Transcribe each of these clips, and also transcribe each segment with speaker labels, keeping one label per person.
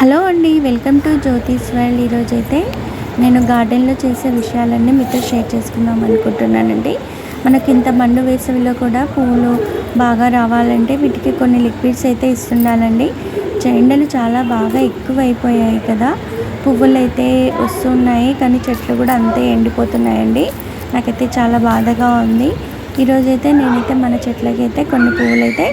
Speaker 1: Hello అండి welcome to జ్యోతిస్ world. ఈరోజు అయితే నేను గార్డెన్లో చేసే విషయాలన్నీ మీతో షేర్ చేసుకుందాం అనుకుంటున్నానండి. మనకి ఇంత మండు వేసవిలో కూడా పువ్వులు బాగా రావాలంటే వీటికి కొన్ని లిక్విడ్స్ అయితే ఇస్తుండాలండి. ఎండలు చాలా బాగా ఎక్కువ అయిపోయాయి కదా. పువ్వులు అయితే వస్తున్నాయి కానీ చెట్లు కూడా అంతే ఎండిపోతున్నాయండి. నాకైతే చాలా బాధగా ఉంది. ఈరోజైతే నేనైతే మన చెట్లకి అయితే కొన్ని పువ్వులు అయితే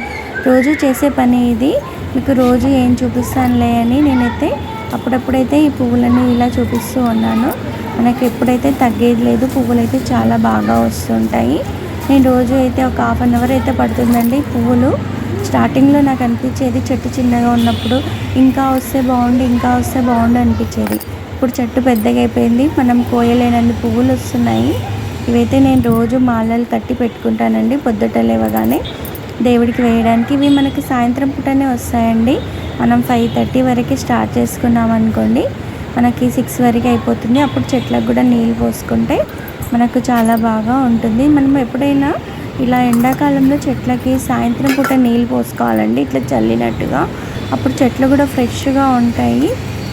Speaker 1: రోజు చేసే పని ఇది. మీకు రోజు ఏం చూపిస్తానులే అని నేనైతే అప్పుడప్పుడైతే ఈ పువ్వులని ఇలా చూపిస్తూ ఉన్నాను. మనకి ఎప్పుడైతే తగ్గేది లేదు పువ్వులు అయితే చాలా బాగా వస్తుంటాయి. నేను రోజు అయితే ఒక హాఫ్ అన్ అవర్ అయితే పడుతుందండి పువ్వులు. స్టార్టింగ్లో నాకు అనిపించేది చెట్టు చిన్నగా ఉన్నప్పుడు ఇంకా వస్తే బాగుండు ఇంకా వస్తే బాగుండు అనిపించేది. ఇప్పుడు చెట్టు పెద్దగా అయిపోయింది మనం కోయలేనన్ని పువ్వులు వస్తున్నాయి. ఇవైతే నేను రోజు మాలలు కట్టి పెట్టుకుంటానండి పొద్దుట లేవగానే. దేవుడికి వేయడానికి. ఇవి మనకి సాయంత్రం పూటనే వస్తాయండి. మనం ఫైవ్ థర్టీ వరకు స్టార్ట్ చేసుకున్నాం అనుకోండి మనకి సిక్స్ వరకు అయిపోతుంది. అప్పుడు చెట్లకు కూడా నీళ్ళు పోసుకుంటే మనకు చాలా బాగా ఉంటుంది. మనం ఎప్పుడైనా ఇలా ఎండాకాలంలో చెట్లకి సాయంత్రం పూట నీళ్ళు పోసుకోవాలండి. ఇట్లా చల్లినట్టుగా. అప్పుడు చెట్లు కూడా ఫ్రెష్గా ఉంటాయి.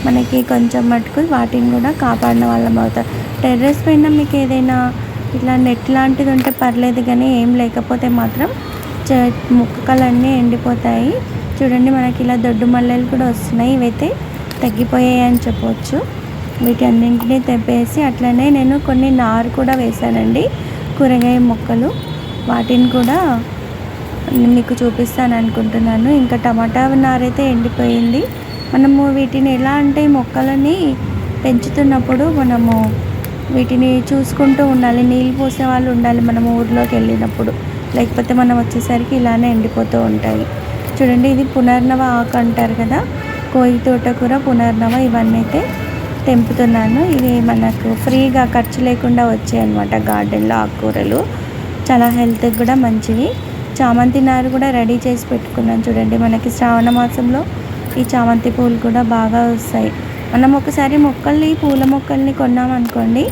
Speaker 1: మనకి కొంచెం మటుకు వాటిని కూడా కాపాడిన వాళ్ళం అవుతారు టెర్రస్ పైన మీకు ఏదైనా ఇట్లా నెట్ లాంటిది ఉంటే పర్లేదు కానీ ఏం లేకపోతే మాత్రం మొక్కలన్నీ ఎండిపోతాయి. చూడండి మనకి ఇలా దొడ్డు మల్లెలు కూడా వస్తున్నాయి. ఇవైతే తగ్గిపోయాయి అని చెప్పవచ్చు వీటి అన్నింటినీ తెప్పేసి అట్లనే నేను కొన్ని నారు కూడా వేశానండి. కూరగాయ మొక్కలు. వాటిని కూడా మీకు చూపిస్తాను అనుకుంటున్నాను. ఇంకా టమాటా నారైతే ఎండిపోయింది. మనము వీటిని ఎలా అంటే మొక్కలని పెంచుతున్నప్పుడు మనము వీటిని చూసుకుంటూ ఉండాలి. నీళ్ళు పోసే వాళ్ళు ఉండాలి మనం ఊర్లోకి వెళ్ళినప్పుడు. లేకపోతే మనం వచ్చేసరికి ఇలానే ఎండిపోతూ ఉంటాయి. చూడండి ఇది పునర్నవ ఆకు అంటారు కదా? కోయి తోటకూర పునర్నవ ఇవన్నీ అయితే తెంపుతున్నాను. ఇవి మనకు ఫ్రీగా ఖర్చు లేకుండా వచ్చాయి అనమాట గార్డెన్లో ఆకుకూరలు. చాలా హెల్త్కి కూడా మంచివి. చామంతి నారు కూడా రెడీ చేసి పెట్టుకున్నాను చూడండి. మనకి శ్రావణ మాసంలో ఈ చామంతి పూలు కూడా బాగా వస్తాయి. మనం ఒకసారి మొక్కల్ని పూల మొక్కల్ని కొన్నామనుకోండి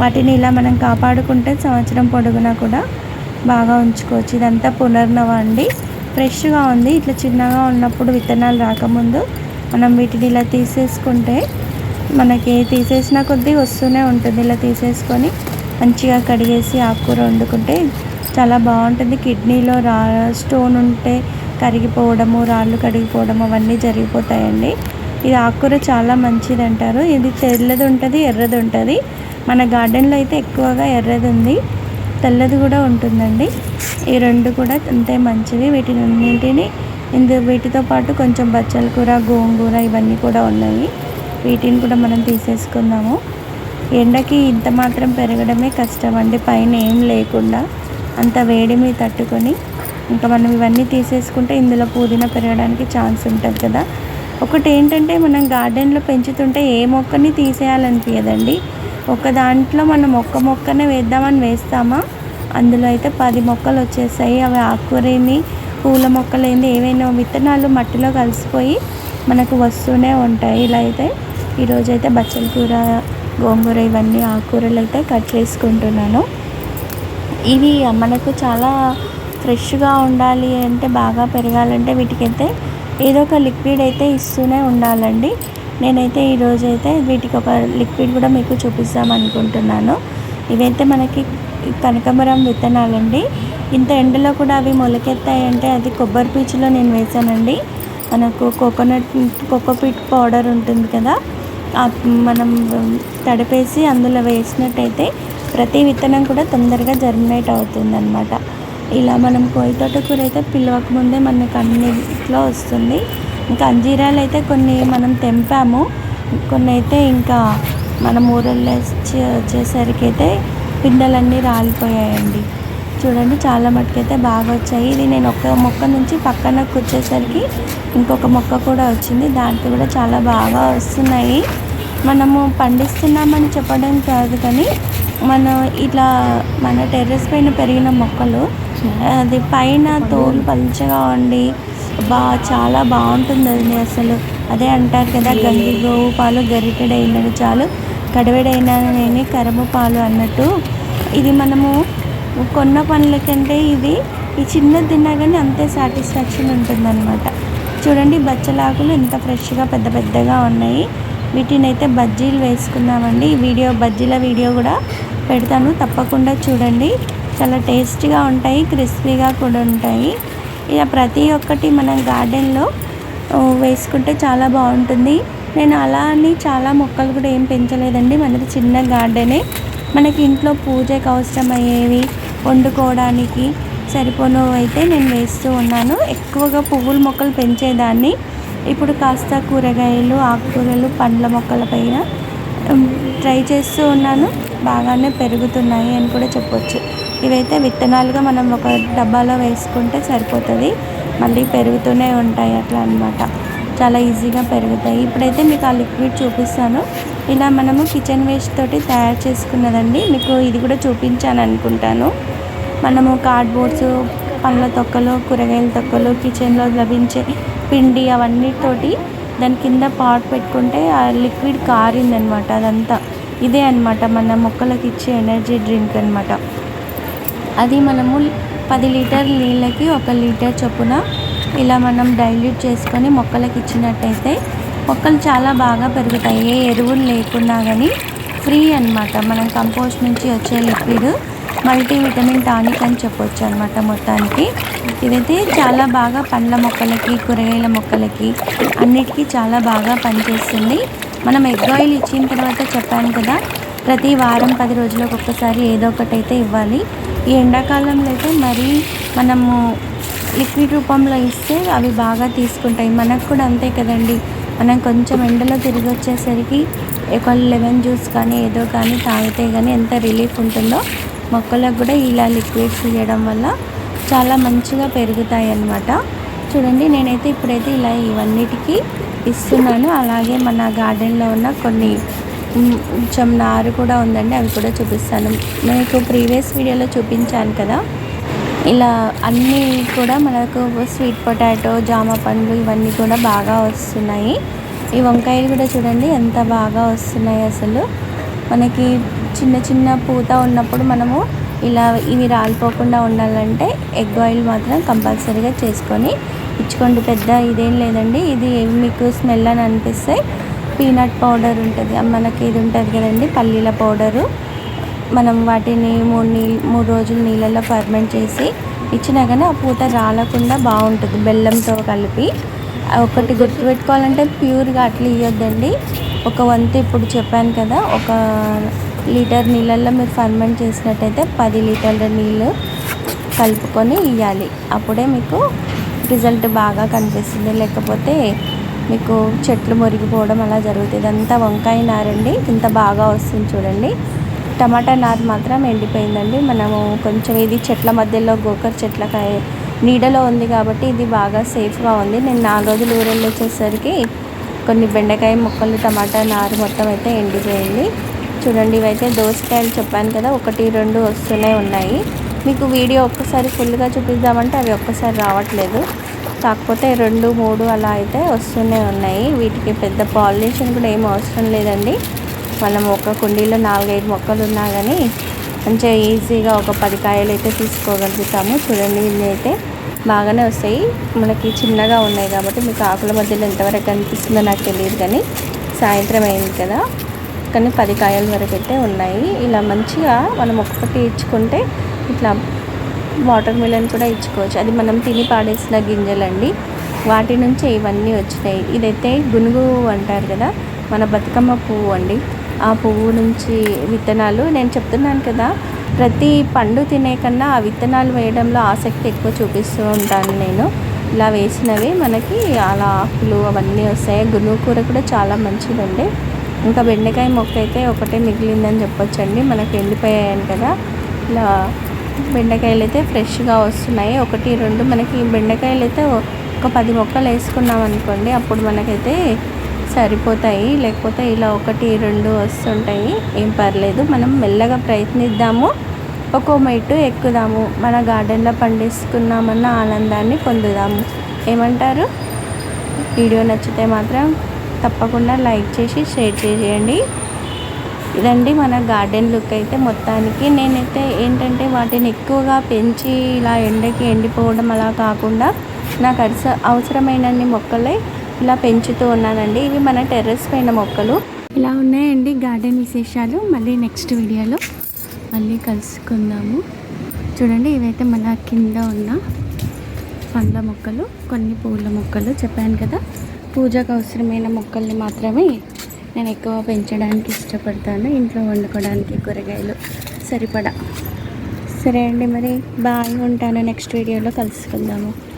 Speaker 1: వాటిని ఇలా మనం కాపాడుకుంటే సంవత్సరం పొడుగునా కూడా బాగా ఉంచుకోవచ్చు. ఇదంతా పునర్నవ అండి. ఫ్రెష్గా ఉంది. ఇట్లా చిన్నగా ఉన్నప్పుడు విత్తనాలు రాకముందు మనం వీటిని ఇలా తీసేసుకుంటే మనకి తీసేసిన కొద్దీ వస్తూనే ఉంటుంది. ఇలా తీసేసుకొని మంచిగా కడిగేసి ఆకుకూర వండుకుంటే చాలా బాగుంటుంది. కిడ్నీలో రా స్టోన్ ఉంటే కరిగిపోవడము రాళ్ళు కరిగిపోవడం అవన్నీ జరిగిపోతాయండి. ఇది ఆకుకూర చాలా మంచిది అంటారు ఇది తెల్లది ఉంటుంది ఎర్రది ఉంటుంది మన గార్డెన్లో అయితే ఎక్కువగా ఎర్రది ఉంది తెల్లది కూడా ఉంటుందండి. ఈ రెండు కూడా అంతే మంచివి. వీటినన్నింటినీ ఇందులో ఇందు వీటితో పాటు కొంచెం బచ్చల కూర గోంగూర ఇవన్నీ కూడా ఉన్నాయి. వీటిని కూడా మనం తీసేసుకుందాము ఎండకి ఇంత మాత్రం పెరగడమే కష్టం అండి పైన ఏం లేకుండా అంత వేడిమి తట్టుకొని ఇంకా మనం ఇవన్నీ తీసేసుకుంటే ఇందులో పుదీనా పెరగడానికి ఛాన్స్ ఉంటుంది కదా. ఒకటి ఏంటంటే మనం గార్డెన్లో పెంచుతుంటే ఏ మొక్కని తీసేయాలనిపించదండి ఒక దాంట్లో మనం ఒక్క మొక్కనే వేద్దామని వేస్తామా? అందులో అయితే పది మొక్కలు వచ్చేసాయి. అవి ఆకుకూరని పూల మొక్కలేంది ఏవైనా విత్తనాలు మట్టిలో కలిసిపోయి మనకు వస్తూనే ఉంటాయి. ఇలా అయితే ఈరోజు అయితే బచ్చల కూర గోంగూర ఇవన్నీ ఆకుకూరలు అయితే కట్ చేసుకుంటున్నాను. ఇవి మనకు చాలా ఫ్రెష్గా ఉండాలి అంటే బాగా పెరగాలంటే వీటికైతే ఏదో ఒక లిక్విడ్ అయితే ఇస్తూనే ఉండాలండి. నేనైతే ఈరోజు అయితే వీటికి ఒక లిక్విడ్ కూడా మీకు చూపిస్తాం అనుకుంటున్నాను. ఇవైతే మనకి కనకమరం విత్తనాలండి. ఇంత ఎండలో కూడా అవి మొలకెత్తాయంటే అది కొబ్బరి పీచులో నేను వేసానండి మనకు కోకోనట్ కోకోపీట్ పౌడర్ ఉంటుంది కదా మనం తడిపేసి అందులో వేసినట్టయితే ప్రతి విత్తనం కూడా తొందరగా జర్మినేట్ అవుతుంది ఇలా మనం కోయి తోటకూర అయితే పిలవక ముందే మనకు అన్నిట్లో వస్తుంది. ఇంకా అంజీరాలు అయితే కొన్ని మనం తెంపాము. కొన్ని అయితే ఇంకా మనం ఊరల్లో వచ్చి వచ్చేసరికి అయితే పిందెలన్నీ రాలిపోయాయండి. చూడండి చాలా మటుకైతే బాగా వచ్చాయి. ఇది నేను ఒక మొక్క నుంచి పక్కనకు వచ్చేసరికి ఇంకొక మొక్క కూడా వచ్చింది. దాంట్లో కూడా చాలా బాగా వస్తున్నాయి. మనము పండిస్తున్నామని చెప్పడం కాదు కానీ మనం ఇట్లా మన టెర్రస్ పైన పెరిగిన మొక్కలు అది పైన తోలు పలుచగా ఉండి బా చాలా బాగుంటుంది అది అసలు. అదే అంటారు కదా గంగి గోవు పాలు గరిటెడైనది చాలు. కడవెడైన నేను కరము పాలు అన్నట్టు. ఇది మనము కొన్న పనుల కంటే ఇది ఈ చిన్నది తిన్నా కానీ అంతే సాటిస్ఫాక్షన్ ఉంటుందన్నమాట. చూడండి బచ్చలాకులు ఎంత ఫ్రెష్గా పెద్ద పెద్దగా ఉన్నాయి. వీటిని అయితే బజ్జీలు వేసుకుందామండి. ఈ వీడియో బజ్జీల వీడియో కూడా పెడతాను. తప్పకుండా చూడండి. చాలా టేస్టీగా ఉంటాయి క్రిస్పీగా కూడా ఉంటాయి. ఇక ప్రతి ఒక్కటి మనం గార్డెన్లో వేసుకుంటే చాలా బాగుంటుంది. నేను అలా అని చాలా మొక్కలు కూడా ఏం పెంచలేదండి. మనది చిన్న గార్డెనే. మనకి ఇంట్లో పూజకు అవసరమయ్యేవి వండుకోవడానికి సరిపోను అయితే నేను వేస్తూ ఉన్నాను. ఎక్కువగా పువ్వుల మొక్కలు పెంచేదాన్ని. ఇప్పుడు కాస్త కూరగాయలు ఆకుకూరలు పండ్ల మొక్కల పైన ట్రై చేస్తూ ఉన్నాను. బాగానే పెరుగుతున్నాయి అని కూడా చెప్పొచ్చు. ఇవైతే విత్తనాలుగా మనం ఒక డబ్బాలో వేసుకుంటే సరిపోతుంది. మళ్ళీ పెరుగుతూనే ఉంటాయి అట్లా అనమాట చాలా ఈజీగా పెరుగుతాయి. ఇప్పుడైతే మీకు ఆ లిక్విడ్ చూపిస్తాను. ఇలా మనము కిచెన్ వేస్ట్ తోటి తయారు చేసుకున్నదండి. మీకు ఇది కూడా చూపించాను అనుకుంటాను. మనము కార్డ్బోర్డ్స్ పండ్ల తొక్కలు కూరగాయల తొక్కలు కిచెన్లో లభించే పిండి అవన్నిటితోటి దాని కింద పాట్ పెట్టుకుంటే ఆ లిక్విడ్ కారిందనమాట అదంతా. ఇదే అనమాట మన మొక్కలకి ఇచ్చే ఎనర్జీ డ్రింక్ అనమాట అది మనము పది లీటర్ నీళ్ళకి ఒక లీటర్ చొప్పున ఇలా మనం డైల్యూట్ చేసుకొని మొక్కలకి ఇచ్చినట్టయితే మొక్కలు చాలా బాగా పెరుగుతాయి. ఏ ఎరువులు లేకున్నా కానీ ఫ్రీ అనమాట మనం కంపోస్ట్ నుంచి వచ్చే లిక్విడ్ మల్టీవిటమిన్ టానిక్ అని చెప్పొచ్చు అనమాట మొత్తానికి. ఇదైతే చాలా బాగా పండ్ల మొక్కలకి కూరగాయల మొక్కలకి అన్నిటికీ చాలా బాగా పనిచేస్తుంది. మనం ఎగ్ ఆయిల్ ఇచ్చిన తర్వాత చెప్పాను కదా ప్రతి వారం పది రోజులకు ఒక్కసారి ఏదో ఒకటి అయితే ఇవ్వాలి. ఈ ఎండాకాలంలో అయితే మరీ మనము లిక్విడ్ రూపంలో ఇస్తే అవి బాగా తీసుకుంటాయి. మనకు కూడా అంతే కదండి. మనం కొంచెం ఎండలో తిరిగి వచ్చేసరికి ఒక లెమన్ జ్యూస్ కానీ ఏదో కానీ తాగితే కానీ ఎంత రిలీఫ్ ఉంటుందో మొక్కలకు కూడా ఇలా లిక్విడ్స్ ఇవ్వడం వల్ల చాలా మంచిగా పెరుగుతాయి అన్నమాట చూడండి నేనైతే ఇప్పుడైతే ఇలా ఇవన్నిటికీ ఇస్తున్నాను. అలాగే మన గార్డెన్లో ఉన్న కొన్ని కొంచెం నారు కూడా ఉందండి అవి కూడా చూపిస్తాను. మీకు ప్రీవియస్ వీడియోలో చూపించాను కదా. ఇలా అన్నీ కూడా మనకు స్వీట్ పొటాటో జామ పండ్లు ఇవన్నీ కూడా బాగా వస్తున్నాయి. ఈ వంకాయలు కూడా చూడండి ఎంత బాగా వస్తున్నాయి అసలు. మనకి చిన్న చిన్న పూత ఉన్నప్పుడు మనము ఇలా ఇవి రాలిపోకుండా ఉండాలంటే ఎగ్ ఆయిల్ మాత్రం కంపల్సరీగా చేసుకొని ఇచ్చుకోండి. పెద్ద ఇదేం లేదండి ఇది మీకు స్మెల్ అని అనిపిస్తే పీనట్ పౌడర్ ఉంటుంది. మనకి ఇది ఉంటుంది కదండి పల్లీల పౌడరు. మనం వాటిని మూడు నీళ్ళు మూడు రోజులు నీళ్ళల్లో ఫర్మెంట్ చేసి ఇచ్చినా కానీ ఆ పూత రాలకుండా బాగుంటుంది బెల్లంతో కలిపి. ఒకటి గుర్తుపెట్టుకోవాలంటే ప్యూర్గా అట్లా ఇవ్వద్దండి ఒక వంతు ఇప్పుడు చెప్పాను కదా ఒక లీటర్ నీళ్ళల్లో మీరు ఫర్మెంట్ చేసినట్టయితే పది లీటర్ల నీళ్ళు కలుపుకొని ఇవ్వాలి అప్పుడే మీకు రిజల్ట్ బాగా కనిపిస్తుంది. లేకపోతే మీకు చెట్లు మురిగిపోవడం అలా జరుగుతుంది. ఇదంతా వంకాయ నారండి. ఇంత బాగా వస్తుంది చూడండి. టమాటా నారు మాత్రం ఎండిపోయిందండి. మనము కొంచెం ఇది చెట్ల మధ్యలో గోకర్ చెట్లకాయ నీడలో ఉంది కాబట్టి ఇది బాగా సేఫ్గా ఉంది. నేను నాలుగు రోజులు ఊరెళ్ళి వచ్చేసరికి కొన్ని బెండకాయ ముక్కలు టమాటా నారు మొత్తం అయితే ఎండిపోయింది. చూడండి ఇవైతే దోసకాయలు చెప్పాను కదా ఒకటి రెండు వస్తూనే ఉన్నాయి. మీకు వీడియో ఒక్కసారి ఫుల్గా చూపిద్దామంటే అవి ఒక్కసారి రావట్లేదు. కాకపోతే రెండు మూడు అలా అయితే వస్తూనే ఉన్నాయి. వీటికి పెద్ద పాలినేషన్ కూడా ఏం అవసరం లేదండి. మనం ఒక కుండీలో నాలుగైదు మొక్కలు ఉన్నా కానీ మంచిగా ఈజీగా ఒక పది కాయలు అయితే తీసుకోగలుగుతాము. చూడండి ఇవి అయితే బాగానే వస్తాయి. మనకి చిన్నగా ఉన్నాయి కాబట్టి మీకు ఆకుల మధ్యలో ఎంతవరకు కనిపిస్తుందో నాకు తెలియదు కానీ సాయంత్రం అయింది కదా. కానీ పది కాయల వరకు అయితే ఉన్నాయి. ఇలా మంచిగా మనం ఒక్కొక్కటి ఇచ్చుకుంటే ఇట్లా వాటర్ మిలన్ కూడా ఇచ్చుకోవచ్చు. అది మనం తిని పాడేసిన గింజలండి. వాటి నుంచి ఇవన్నీ వచ్చినాయి. ఇదైతే గునుగు అంటారు కదా మన బతుకమ్మ పువ్వు అండి. ఆ పువ్వు నుంచి విత్తనాలు నేను చెప్తున్నాను కదా ప్రతి పండు తినే కన్నా ఆ విత్తనాలు వేయడంలో ఆసక్తి ఎక్కువ చూపిస్తూ ఉంటాను నేను. ఇలా వేసినవి మనకి అలా ఆకులు అవన్నీ వస్తాయి. గునుగు కూర కూడా చాలా మంచిదండి. ఇంకా బెండకాయ మొక్క అయితే ఒకటే మిగిలిందని చెప్పొచ్చండి. మనకి ఎండిపోయాయని కదా. ఇలా బెండకాయలు అయితే ఫ్రెష్గా వస్తున్నాయి. ఒకటి రెండు. మనకి బెండకాయలు అయితే ఒక పది మొక్కలు వేసుకున్నాం అనుకోండి అప్పుడు మనకైతే సరిపోతాయి. లేకపోతే ఇలా ఒకటి రెండు వస్తుంటాయి. ఏం పర్లేదు. మనం మెల్లగా ప్రయత్నిద్దాము. ఒక్కో మెట్టు ఎక్కుదాము. మన గార్డెన్లో పండిస్తున్నామన్న ఆనందాన్ని పొందుదాము. ఏమంటారు? వీడియో నచ్చితే మాత్రం తప్పకుండా లైక్ చేసి షేర్ చేయండి. ఇదండి మన గార్డెన్ లుక్ అయితే మొత్తానికి నేనైతే ఏంటంటే వాటిని ఎక్కువగా పెంచి ఇలా ఎండకి ఎండిపోవడం అలా కాకుండా నాకు అరస అవసరమైనన్ని మొక్కలే ఇలా పెంచుతూ ఉన్నానండి. ఇవి మన టెర్రస్ పైన మొక్కలు. ఇలా ఉన్నాయండి గార్డెన్ విశేషాలు. మళ్ళీ నెక్స్ట్ వీడియోలో మళ్ళీ కలుసుకుందాము. చూడండి ఇవైతే మన కింద ఉన్న పండ్ల మొక్కలు కొన్ని పూల మొక్కలు చెప్పాను కదా. పూజకు అవసరమైన మొక్కల్ని మాత్రమే నేను ఎక్కువ పెంచడానికి ఇష్టపడతాను. ఇంట్లో వండుకోవడానికి కూరగాయలు సరిపడా. సరే అండి మరి బాగా ఉంటాను. నెక్స్ట్ వీడియోలో కలుసుకుందాము.